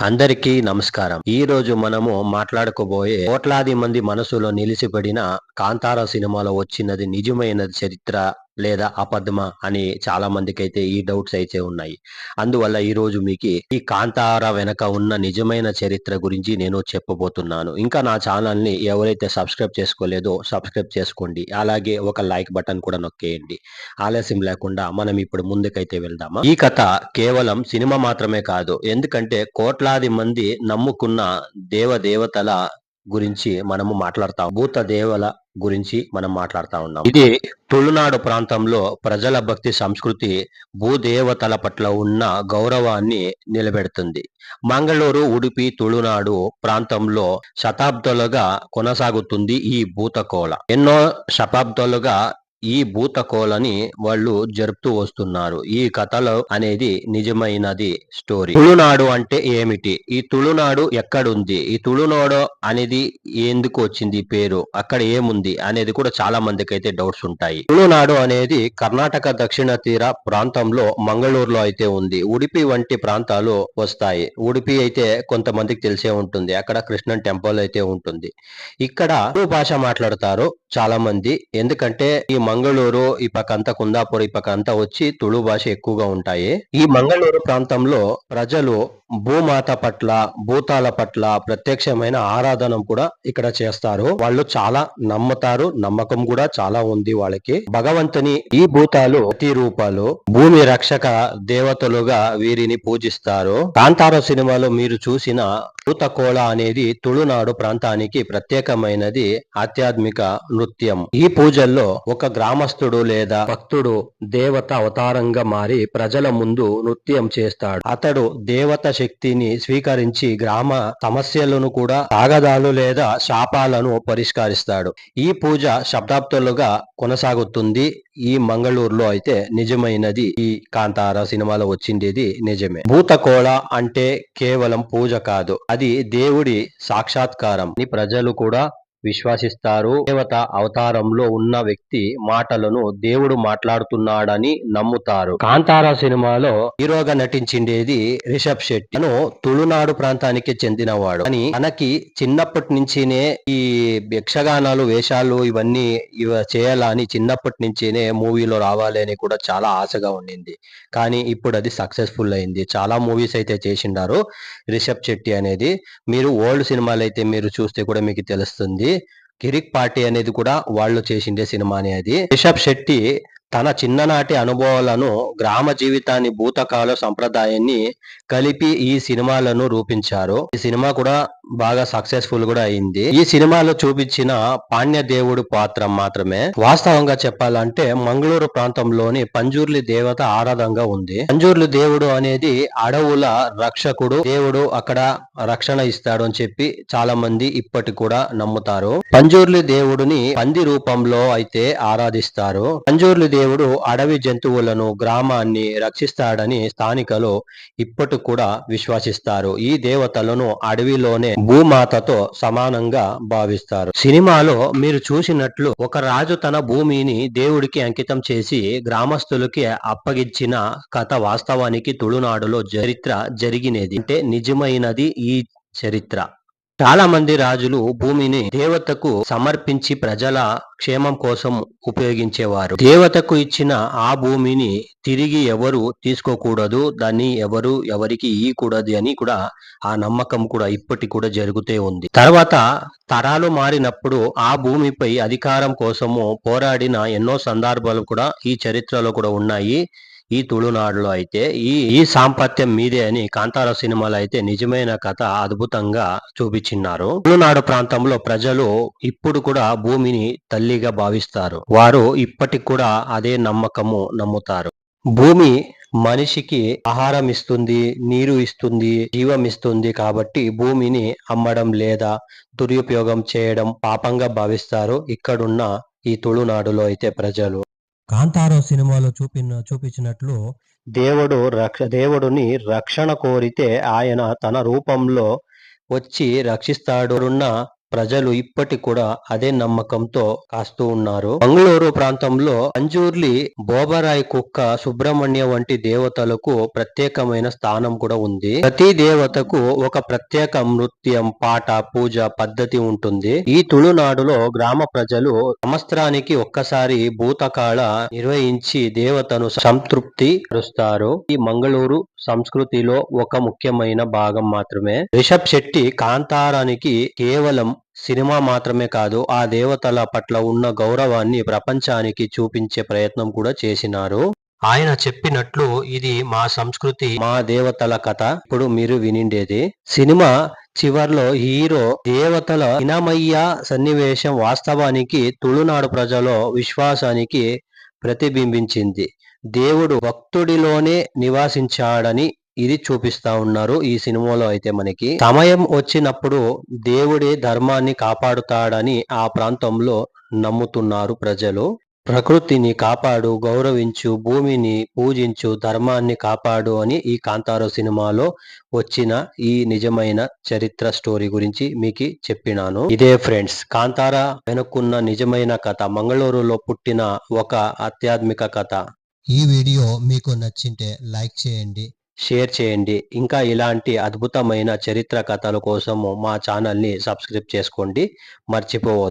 అందరికీ నమస్కారం. ఈ రోజు మనము మాట్లాడుకోబోయే కోట్లాది మంది మనసులో నిలిచిపడిన కాంతార సినిమాలో వచ్చినది నిజమైన చరిత్ర లేదా అపద్మ అని చాలా మందికి అయితే ఈ డౌట్స్ అయితే ఉన్నాయి. అందువల్ల ఈ రోజు మీకు ఈ కాంతార వెనక ఉన్న నిజమైన చరిత్ర గురించి నేను చెప్పబోతున్నాను. ఇంకా నా ఛానల్ని ఎవరైతే సబ్స్క్రైబ్ చేసుకోలేదో సబ్స్క్రైబ్ చేసుకోండి. అలాగే ఒక లైక్ బటన్ కూడా నొక్కేయండి. ఆలస్యం లేకుండా మనం ఇప్పుడు ముందుకైతే వెళ్దామా? ఈ కథ కేవలం సినిమా మాత్రమే కాదు ఎందుకంటే కోట్లాది మంది నమ్ముకున్న దేవదేవతల గురించి మనము మాట్లాడతాం. భూత దేవల గురించి మనం మాట్లాడుతా ఉన్నాం. ఇది తుಳುనాడు ప్రాంతంలో ప్రజల భక్తి సంస్కృతి భూదేవతల పట్ల ఉన్న గౌరవాన్ని నిలబెడుతుంది. మంగళూరు ఉడిపి తుళునాడు ప్రాంతంలో శతాబ్దాలుగా కొనసాగుతుంది ఈ భూతకోల. ఎన్నో శతాబ్దాలుగా ఈ భూతకోలని వాళ్ళు జరుపుతూ వస్తున్నారు. ఈ కథలో అనేది నిజమైనది స్టోరీ. తుళునాడు అంటే ఏమిటి? ఈ తుళునాడు ఎక్కడుంది? ఈ తుళునాడు అనేది ఎందుకు వచ్చింది పేరు? అక్కడ ఏముంది? అనేది కూడా చాలా మందికి అయితే డౌట్స్ ఉంటాయి. తుళునాడు అనేది కర్ణాటక దక్షిణ తీర ప్రాంతంలో మంగళూరులో అయితే ఉంది. ఉడిపి వంటి ప్రాంతాలు వస్తాయి. ఉడిపి అయితే కొంతమందికి తెలిసే ఉంటుంది. అక్కడ కృష్ణన్ టెంపుల్ అయితే ఉంటుంది. ఇక్కడ భాష మాట్లాడతారు చాలా మంది. ఎందుకంటే ఈ మంగళూరు ఈ పక్క అంతా కుందాపూర్ ఈ పక్క అంతా వచ్చి తుళు భాష ఎక్కువగా ఉంటాయి. ఈ మంగళూరు ప్రాంతంలో ప్రజలు భూమాత పట్ల భూతాల పట్ల ప్రత్యక్షమైన ఆరాధన కూడా ఇక్కడ చేస్తారు. వాళ్ళు చాలా నమ్ముతారు నమ్మకం కూడా చాలా ఉంది వాళ్ళకి. భగవంతుని ఈ భూతాలు ప్రతి రూపాలు. భూమి రక్షక దేవతలుగా వీరిని పూజిస్తారు. కాంతార సినిమాలో మీరు చూసిన భూతకోళ అనేది తుళునాడు ప్రాంతానికి ప్రత్యేకమైనది ఆధ్యాత్మిక నృత్యం. ఈ పూజల్లో ఒక గ్రామస్తుడు లేదా భక్తుడు దేవత అవతారంగా మారి ప్రజల ముందు నృత్యం చేస్తాడు. అతడు దేవత శక్తిని స్వీకరించి గ్రామ సమస్యలను కూడా తాగదాలు లేదా శాపాలను పరిష్కరిస్తాడు. ఈ పూజ శబ్దాబ్దాలుగా కొనసాగుతుంది. ఈ మంగళూరులో అయితే నిజమైనది ఈ కాంతార సినిమాలో వచ్చిండేది నిజమే. భూతకోళ అంటే కేవలం పూజ కాదు అది దేవుడి సాక్షాత్కారం. ప్రజలు కూడా విశ్వసిస్తారు. దేవత అవతారంలో ఉన్న వ్యక్తి మాటలను దేవుడు మాట్లాడుతున్నాడని నమ్ముతారు. కాంతార సినిమాలో హీరోగా నటించిండేది రిషబ్ శెట్టి. తను తుళునాడు ప్రాంతానికి చెందినవాడు. అని తనకి చిన్నప్పటి నుంచినే ఈ యక్షగానాలు వేషాలు ఇవన్నీ ఇవ చేయాలని చిన్నప్పటి నుంచినే మూవీలో రావాలి అని కూడా చాలా ఆశగా ఉండింది. కానీ ఇప్పుడు అది సక్సెస్ఫుల్ అయింది. చాలా మూవీస్ అయితే చేసిండారు రిషబ్ శెట్టి అనేది. మీరు ఓల్డ్ సినిమాలు అయితే మీరు చూస్తే కూడా మీకు తెలుస్తుంది. కిరిక్ పార్టీ అనేది కూడా వాళ్ళు చేసిండే సినిమా అనేది. రిషబ్ శెట్టి తన చిన్ననాటి అనుభవాలను గ్రామ జీవితాన్ని భూతకాల సంప్రదాయాన్ని కలిపి ఈ సినిమాలను రూపించారు. ఈ సినిమా కూడా బాగా సక్సెస్ఫుల్ కూడా అయింది. ఈ సినిమాలో చూపించిన పాణ్య దేవుడు పాత్ర మాత్రమే. వాస్తవంగా చెప్పాలంటే మంగళూరు ప్రాంతంలోని పంజూర్లి దేవత ఆరాధంగా ఉంది. పంజూర్లి దేవుడు అనేది అడవుల రక్షకుడు. దేవుడు అక్కడ రక్షణ ఇస్తాడు అని చెప్పి చాలా మంది ఇప్పటి కూడా నమ్ముతారు. పంజూర్లి దేవుడిని పంది రూపంలో అయితే ఆరాధిస్తారు. పంజూర్లి దేవుడు అడవి జంతువులను గ్రామాన్ని రక్షిస్తాడని స్థానికలు ఇప్పటి కూడా విశ్వసిస్తారు. ఈ దేవతలను అడవిలోనే భూమాతతో సమానంగా భావిస్తారు. సినిమాలో మీరు చూసినట్లు ఒక రాజు తన భూమిని దేవుడికి అంకితం చేసి గ్రామస్తులకి అప్పగించిన కథ వాస్తవానికి తుళునాడులో చరిత్ర జరిగినది. అంటే నిజమైనది ఈ చరిత్ర. చాలా మంది రాజులు భూమిని దేవతకు సమర్పించి ప్రజల క్షేమం కోసం ఉపయోగించేవారు. దేవతకు ఇచ్చిన ఆ భూమిని తిరిగి ఎవరు తీసుకోకూడదు దాన్ని ఎవరు ఎవరికి ఇయ్యకూడదు అని కూడా ఆ నమ్మకం కూడా ఇప్పటి కూడా జరుగుతూ ఉంది. తర్వాత తరాలు మారినప్పుడు ఆ భూమిపై అధికారం కోసము పోరాడిన ఎన్నో సందర్భాలు కూడా ఈ చరిత్రలో కూడా ఉన్నాయి. ఈ తుళునాడులో అయితే ఈ ఈ సాంపత్యం మీదే అని కాంతార సినిమాలో అయితే నిజమైన కథ అద్భుతంగా చూపించినారు తుళునాడు ప్రాంతంలో ప్రజలు ఇప్పుడు కూడా భూమిని తల్లిగా భావిస్తారు. వారు ఇప్పటికి కూడా అదే నమ్మకము నమ్ముతారు. భూమి మనిషికి ఆహారం ఇస్తుంది నీరు ఇస్తుంది జీవం ఇస్తుంది కాబట్టి భూమిని అమ్మడం లేదా దురుపయోగం చేయడం పాపంగా భావిస్తారు. ఇక్కడున్న ఈ తుళునాడులో అయితే ప్రజలు. కాంతారో సినిమాలో చూపిన చూపించినట్లు దేవుడు రక్ష దేవుడిని రక్షణ కోరితే ఆయన తన రూపంలో వచ్చి రక్షిస్తాడున్న ప్రజలు ఇప్పటి కూడా అదే నమ్మకంతో కాస్తూ ఉన్నారు. మంగళూరు ప్రాంతంలో అంజూర్లి బోబరాయ్ కుక్క సుబ్రహ్మణ్య వంటి దేవతలకు ప్రత్యేకమైన స్థానం కూడా ఉంది. ప్రతి దేవతకు ఒక ప్రత్యేక నృత్యం పాట పూజ పద్ధతి ఉంటుంది. ఈ తుళునాడులో గ్రామ ప్రజలు సంవత్సరానికి ఒక్కసారి భూతకాళ నిర్వహించి దేవతను సంతృప్తి పరుస్తారు. ఈ మంగళూరు సంస్కృతిలో ఒక ముఖ్యమైన భాగం మాత్రమే. రిషబ్ శెట్టి కాంతారానికి కేవలం సినిమా మాత్రమే కాదు ఆ దేవతల పట్ల ఉన్న గౌరవాన్ని ప్రపంచానికి చూపించే ప్రయత్నం కూడా చేసినారు. ఆయన చెప్పినట్లు ఇది మా సంస్కృతి మా దేవతల కథ. ఇప్పుడు మీరు వినిండేది సినిమా చివర్లో హీరో దేవతల ఇనమయ్య సన్నివేశం వాస్తవానికి తుళునాడు ప్రజలో విశ్వాసానికి ప్రతిబింబించింది. దేవుడు భక్తుడిలోనే నివాసించాడని ఇది చూపిస్తా ఉన్నారు ఈ సినిమాలో అయితే మనకి. సమయం వచ్చినప్పుడు దేవుడే ధర్మాన్ని కాపాడుతాడని ఆ ప్రాంతంలో నమ్ముతున్నారు ప్రజలు. ప్రకృతిని కాపాడు గౌరవించు భూమిని పూజించు ధర్మాన్ని కాపాడు అని ఈ కాంతార సినిమాలో వచ్చిన ఈ నిజమైన చరిత్ర స్టోరీ గురించి మీకు చెప్పినాను. ఇదే ఫ్రెండ్స్ కాంతార వెనుకున్న నిజమైన కథ మంగళూరులో పుట్టిన ఒక ఆధ్యాత్మిక కథ. ఈ వీడియో మీకు నచ్చింటే లైక్ చేయండి షేర్ చేయండి. ఇంకా ఇలాంటి అద్భుతమైన చరిత్ర కథల కోసము మా ఛానల్ని సబ్స్క్రైబ్ చేసుకోండి. మర్చిపోవద్దు.